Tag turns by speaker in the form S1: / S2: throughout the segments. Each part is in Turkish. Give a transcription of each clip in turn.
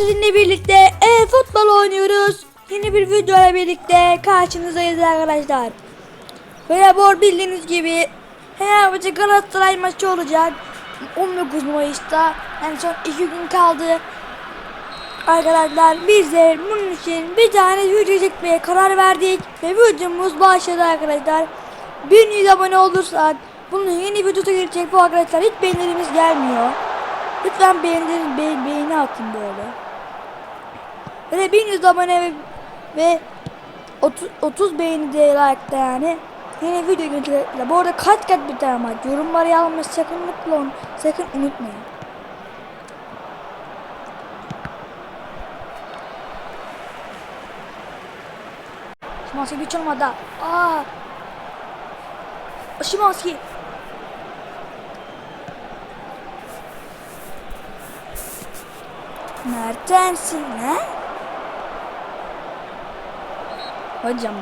S1: sizinle birlikte e, futbol oynuyoruz. Yeni bir videoyla birlikte karşınızdayız arkadaşlar. Böyle bu bildiğiniz gibi Fenerbahçe Galatasaray maçı olacak. 19 Mayıs'ta en son 2 gün kaldı. Arkadaşlar biz de bunun için bir tane video çekmeye karar verdik ve videomuz başladı arkadaşlar. 1100 abone olursak bunun yeni videosu gelecek bu arkadaşlar hiç beğenilerimiz gelmiyor. Lütfen beğenilerin be beğeni atın böyle. Böyle 1100 abone ve, ve 30, 30 beğeni de like'da yani. Yeni video gelecek. Bu arada kaç kaç bir tane maç yorumlara yazmayı sakın unutmayın. Sakın unutmayın. Şimanski bir çalmadı. Aa. Şimanski. Mertens'in ne? Hocam.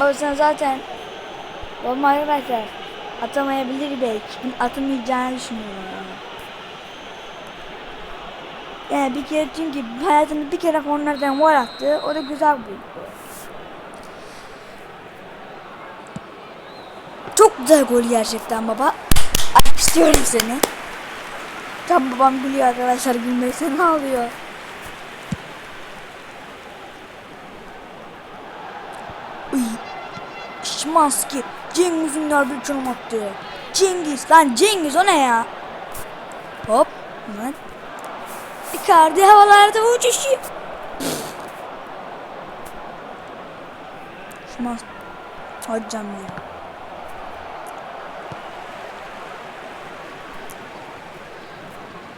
S1: Baba sen zaten Olma arkadaşlar atamayabilir belki. Atamayacağını düşünüyorum. Yani. yani bir kere çünkü hayatında bir kere onlardan gol attı. O da güzel bir. Çok güzel gol gerçekten baba. Ay, istiyorum seni. Tam babam gülüyor arkadaşlar gülmekten ağlıyor. Uy. Şimanski. Cengiz'in bir çalım attı. Cengiz lan Cengiz o ne ya? Hop. Lan. Icardi havalarda uçuşuyor. Şimanski. Hocam ya.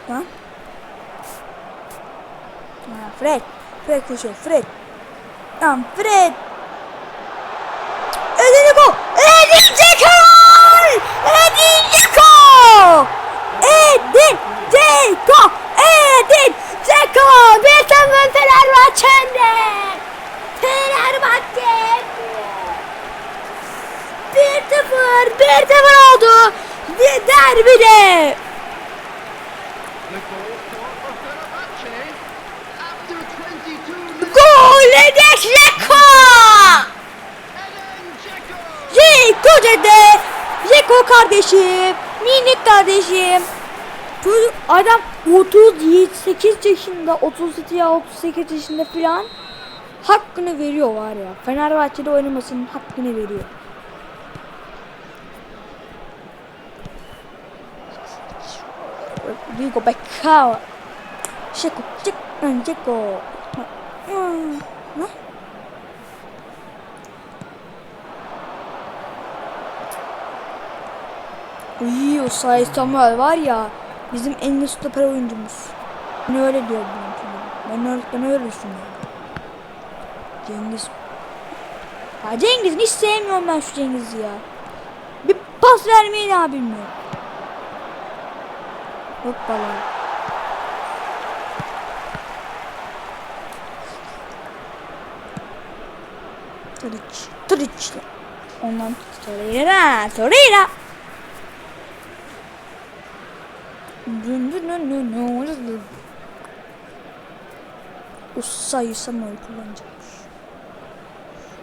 S1: Lan. Ha, Fred. Fred koşuyor. Fred. Lan Fred. Edin Dzeko. Edin Dzeko. Edin Dzeko. Edin Dzeko. Edin Dzeko. Bir tane Fenerbahçe'nde. Fenerbahçe. 1-0. 1-0 oldu. Derbide.
S2: The goal scored for Fenerbahce after 22 minutes.
S1: Gol.
S2: Eden Dzeko.
S1: Zeko dede. Zeko kardeşim. Minik kardeşim. Çocuk adam 38 yaşında 37 ya 38 yaşında filan hakkını veriyor var ya. Fenerbahçe'de oynamasının hakkını veriyor. Diego Becao. Zeko, Zeko. Hmm, Ne? Uy o Samuel var ya bizim en iyi stoper oyuncumuz. Ben öyle diyor için. Ben öyle, ben öyle düşünüyorum. Cengiz. Ya Cengiz hiç sevmiyorum ben şu Cengiz'i ya. Bir pas vermeyi daha bilmiyor. Hoppala. Tadic. Tadic. Ondan Torreira. Torreira. Dün. Usay Samuel kullanacakmış.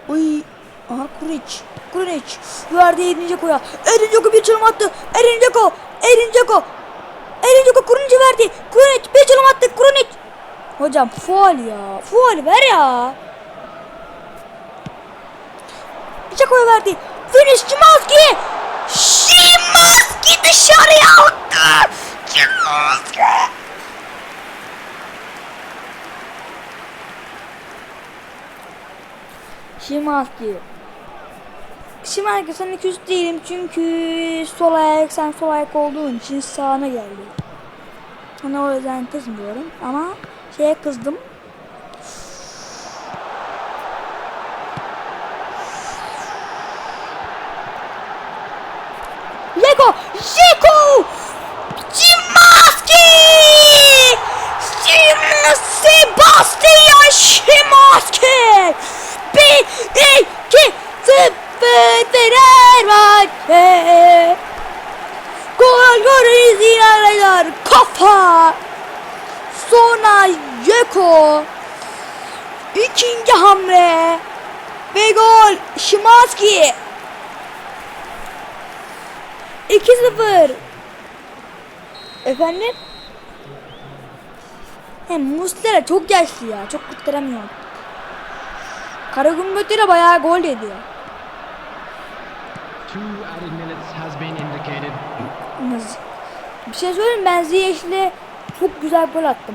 S1: Uy. Aha Kuric. Kuric. Verdi Edin Dzeko'ya. Edin Dzeko bir çalım attı. Edin Dzeko. Edin Dzeko. Edin Dzeko Kuric'e verdi. Kuric bir çalım attı. Kuric. Hocam faul ya. Faul ver ya. Dzeko'ya verdi. Finish Şimanski. Şimanski dışarıya attı. Şimanski. Şimanski. Şimanski sana küs değilim çünkü sol ayak sen sol ayak olduğun için sağına geldi. Ona o yüzden kızmıyorum ama şeye kızdım. Lego! Zeko! Szymaski! Sim- Sebastian Szymaski! İki, sıfır Fenerbahçe! Gol gol izleyenler kafa! Zeko. İkinci hamle. Ve gol. Şimanski. 2-0. Efendim? Hem Muslera çok yaşlı ya. Çok kurtaramıyor. Karagümrük'te bayağı gol ediyor. Bir şey söyleyeyim ben Ziyech'le çok güzel gol attım.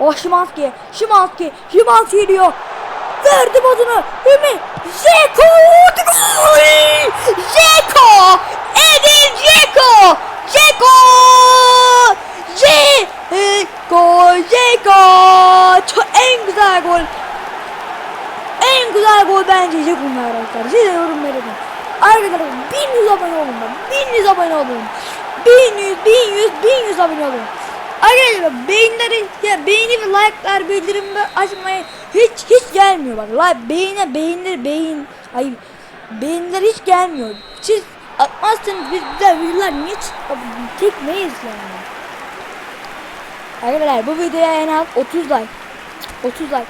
S1: O Şimanski, Şimanski, Şimanski geliyor. Verdi bodunu. Ümi, Zeko! Gol! Zeko! Edin Zeko! Zeko! Zeko! Zeko! Çok en güzel gol. En güzel gol bence Zeko'nun arkadaşlar. Size yorum verin. Arkadaşlar 1100 abone olun bak. 1100 abone olun. 1100, 1100, 1100 abone olun. Arkadaşlar beğenileri, ya beğeni ve like'lar, bildirim ve açmayı hiç hiç gelmiyor bak. Like, beğeni, beğeniler, beğen, ay beğeniler hiç gelmiyor. Siz atmazsanız biz güzel videolar niye çekmeyiz yani. Arkadaşlar bu videoya en az 30 like. 30 like.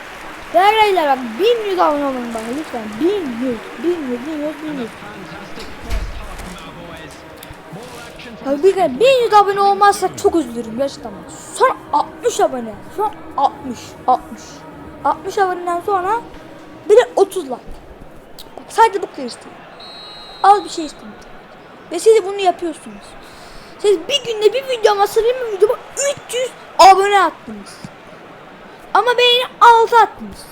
S1: Arkadaşlar bak 1100 abone olun bana lütfen. 1100, 1100, 1100, 1100.
S2: Fantastic first half from our boys. More action from
S1: Bak bir kere 1100 abone olmazsa çok üzülürüm gerçekten. bak. Son 60 abone. Son 60, 60. 60 aboneden sonra bir de 30 like. Bak sadece bu kadar istedim. Az bir şey istedim. Ve siz bunu yapıyorsunuz. Siz bir günde bir videoma sarayım bir videoma 300 abone attınız. Ama beğeni 6 attınız.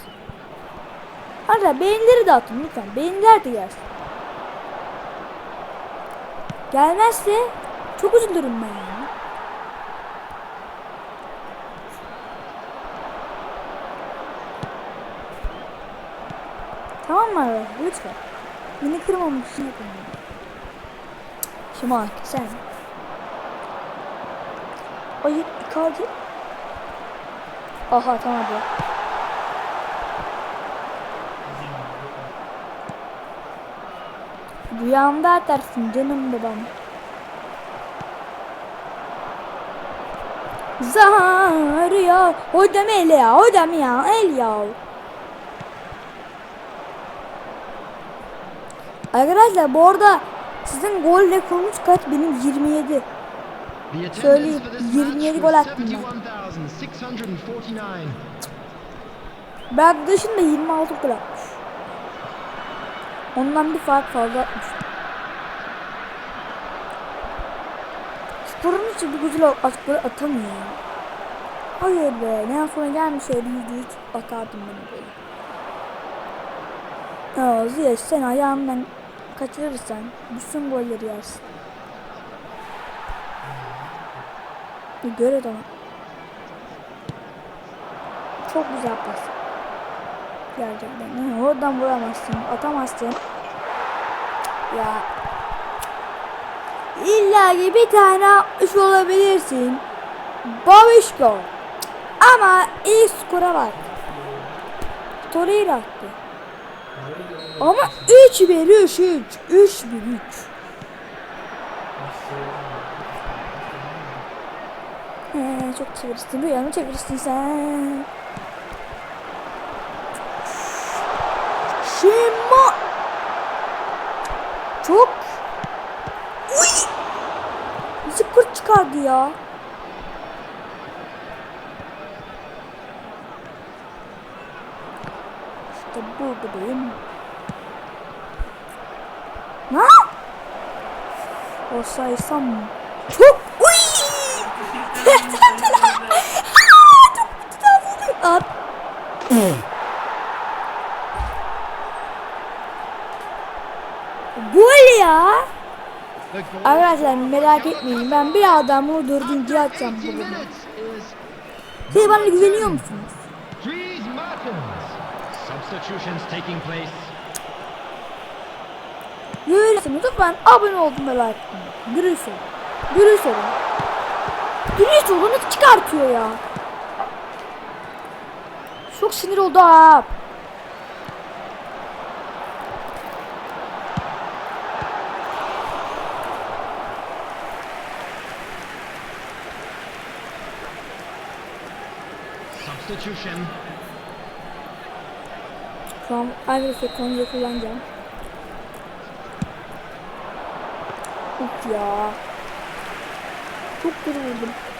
S1: Hadi beğenileri de atın lütfen. Beğeniler de gelsin. Gelmezse çok üzülürüm ben ya. Tamam mı arkadaşlar? Lütfen. Beni yapın bunu. Şimal sen. Ayıp Icardi. Aha bu. Rüyamda atarsın canım babam. Zar ya. Hocam el ya. Hocam ya. El ya. Arkadaşlar bu arada sizin gol rekorunuz kaç? Benim 27. Söyleyeyim,
S2: for this
S1: 27
S2: match
S1: gol attım ben.
S2: 71,649.
S1: Ben dışında 26 gol atmış. Ondan bir fark fazla atmış. Sporun için bir güzel at gol atamıyor. Hayır be. Ne sonra gelmişseydi yüzde yüz bakardım ben böyle. Ya Ziyech sen ayağından kaçırırsan bütün golleri yersin. Bir göre onu. Çok güzel pas. Gerçekten. Hı, Oradan vuramazsın. Atamazsın. Ya. İlla ki bir tane atmış olabilirsin. Babişko. Ama ilk skora bak. Torreira attı. Ama 3 1 3 3 3 1 3. He, çok çevirsin. Rüyanı çevirsin sen. Şema. Çok. Uy. Kurt çıkardı ya. İşte bu bebeğim. Ne? O saysam mı? Çok. At. Gol ya. Arkadaşlar merak etmeyin ben birazdan bunu dördüncüye atacağım bu
S2: 80
S1: bölümü.
S2: minutes is
S1: Siz bana güveniyor musunuz? Görüyorsunuz lütfen abone oldum ve like atın. Dürüst olun. Olun nasıl çıkartıyor ya? Çok sinir oldu ha.
S2: Substitution.
S1: An arkadaşlar konuyu kullanacağım. Uf ya. Çok vurdum.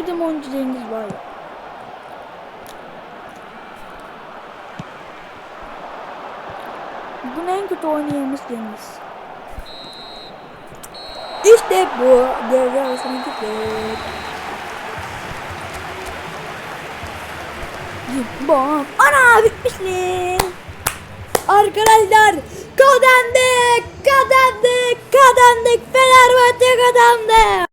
S1: Sevmediğim oyuncu Cengiz ya. Bugün en kötü oynayanımız Cengiz. İşte bu devre arasına gittik. Bom. Ana bitmişler. Arkadaşlar kazandık, kazandık, kazandık. Fenerbahçe kazandı.